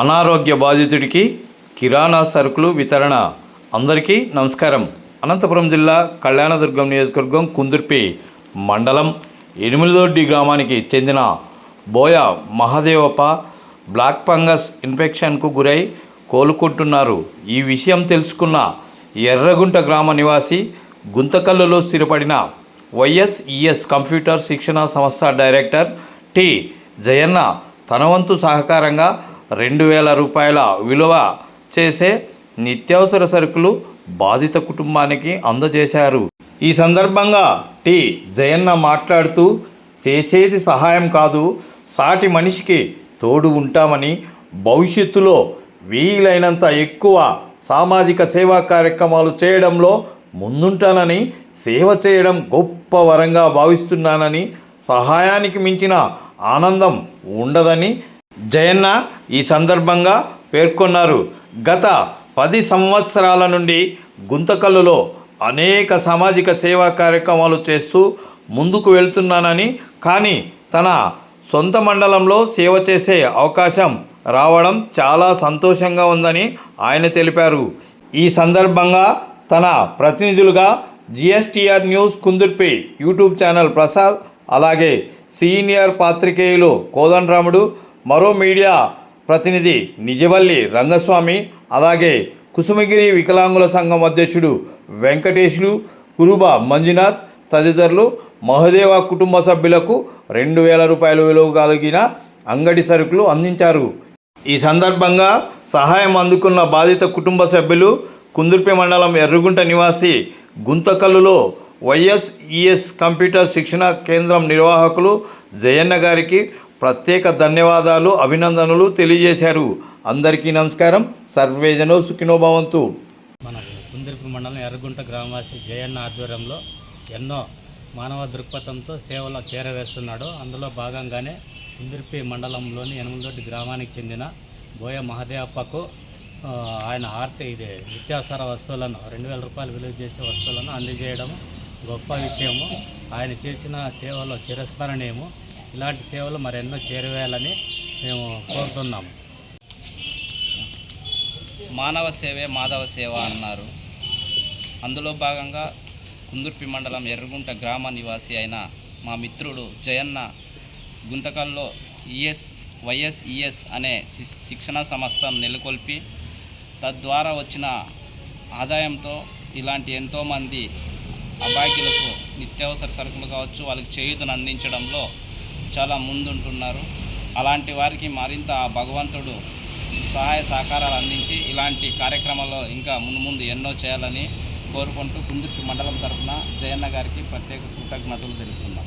అనారోగ్య బాధితుడికి కిరాణా సరుకులు వితరణ. అందరికీ నమస్కారం. అనంతపురం జిల్లా కళ్యాణదుర్గం నియోజకవర్గం కుందుర్పి మండలం ఎనిమిదొడ్డి గ్రామానికి చెందిన బోయ మహాదేవప్ప బ్లాక్ ఫంగస్ ఇన్ఫెక్షన్కు గురై కోలుకుంటున్నారు. ఈ విషయం తెలుసుకున్న ఎర్రగుంట గ్రామ నివాసి గుంతకల్లులో స్థిరపడిన వైఎస్ఈఎస్ కంప్యూటర్ శిక్షణ సంస్థ డైరెక్టర్ టి జయన్న తన వంతు సహకారంగా రెండు వేల రూపాయల విలువ చేసే నిత్యావసర సరుకులు బాధిత కుటుంబానికి అందజేశారు. ఈ సందర్భంగా టి. జయన్న మాట్లాడుతూ చేసేది సహాయం కాదు సాటి మనిషికి తోడు ఉంటామని భవిష్యత్తులో వీలైనంత ఎక్కువ సామాజిక సేవా కార్యక్రమాలు చేయడంలో ముందుంటానని సేవ చేయడం గొప్ప వరంగా భావిస్తున్నానని సహాయానికి మించిన ఆనందం ఉండదని జయన్న ఈ సందర్భంగా పేర్కొన్నారు. గత పది సంవత్సరాల నుండి గుంతకల్లులో అనేక సామాజిక సేవా కార్యక్రమాలు చేస్తూ ముందుకు వెళ్తున్నానని కానీ తన సొంత మండలంలో సేవ చేసే అవకాశం రావడం చాలా సంతోషంగా ఉందని ఆయన తెలిపారు. ఈ సందర్భంగా తన ప్రతినిధులుగా GSTR news Kundurpi YouTube channel Prasad అలాగే సీనియర్ పాత్రికేయులు కోదండరాముడు మరో మీడియా ప్రతినిధి నిజవల్లి రంగస్వామి అలాగే కుసుమగిరి వికలాంగుల సంఘం అధ్యక్షుడు వెంకటేష్లు కురుబ మంజునాథ్ తదితరులు మహదేవ కుటుంబ సభ్యులకు రెండు వేల రూపాయల విలువ కలిగిన అంగడి సరుకులు అందించారు. ఈ సందర్భంగా సహాయం అందుకున్న బాధిత కుటుంబ సభ్యులు కుందుర్పి మండలం ఎర్రగుంట నివాసి గుంతకల్లులో వైఎస్ఈఎస్ కంప్యూటర్ శిక్షణ కేంద్రం నిర్వాహకులు జయన్న గారికి ప్రత్యేక ధన్యవాదాలు అభినందనలు తెలియజేశారు. అందరికీ నమస్కారం. సర్వేజనో సుఖినోభవంతు మన కుందిరిపి మండలం ఎర్రగుంట గ్రామవాసి జయన్న ఆధ్వర్యంలో ఎన్నో మానవ దృక్పథంతో సేవలో చేరవేస్తున్నాడు. అందులో భాగంగానే కుందిరిపి మండలంలోని ఎనిమిదొడ్డి గ్రామానికి చెందిన బోయ మహదేవప్పకు ఆయన ఆర్తి ఇది నిత్యావసర వస్తువులను రెండు వేల రూపాయలు విలువ చేసే వస్తువులను అందజేయడం గొప్ప విషయము. ఆయన చేసిన సేవలో చిరస్మరణీయము. ఇలాంటి సేవలు మరెన్నో చేరవేయాలని మేము కోరుతున్నాము. మానవ సేవే మాధవ సేవ అన్నారు. అందులో భాగంగా కుందుర్పి మండలం ఎర్రగుంట గ్రామ నివాసి అయిన మా మిత్రుడు జయన్న గుంతకల్లో ఈఎస్ వైఎస్ఈఎస్ అనే శి- శిక్షణా సంస్థను నెలకొల్పి తద్వారా వచ్చిన ఆదాయంతో ఇలాంటి ఎంతోమంది అబాయికులకు నిత్యావసర సరుకులు కావచ్చు వాళ్ళకి చేయూతను అందించడంలో చాలా ముందుంటున్నారు. అలాంటి వారికి మరింత ఆ భగవంతుడు సహాయ సహకారాలు అందించి ఇలాంటి కార్యక్రమాల్లో ఇంకా ముందు ముందు ఎన్నో చేయాలని కోరుకుంటూ కుందుర్తి మండలం తరఫున జయన్న గారికి ప్రత్యేక కృతజ్ఞతలు తెలుపుతున్నాం.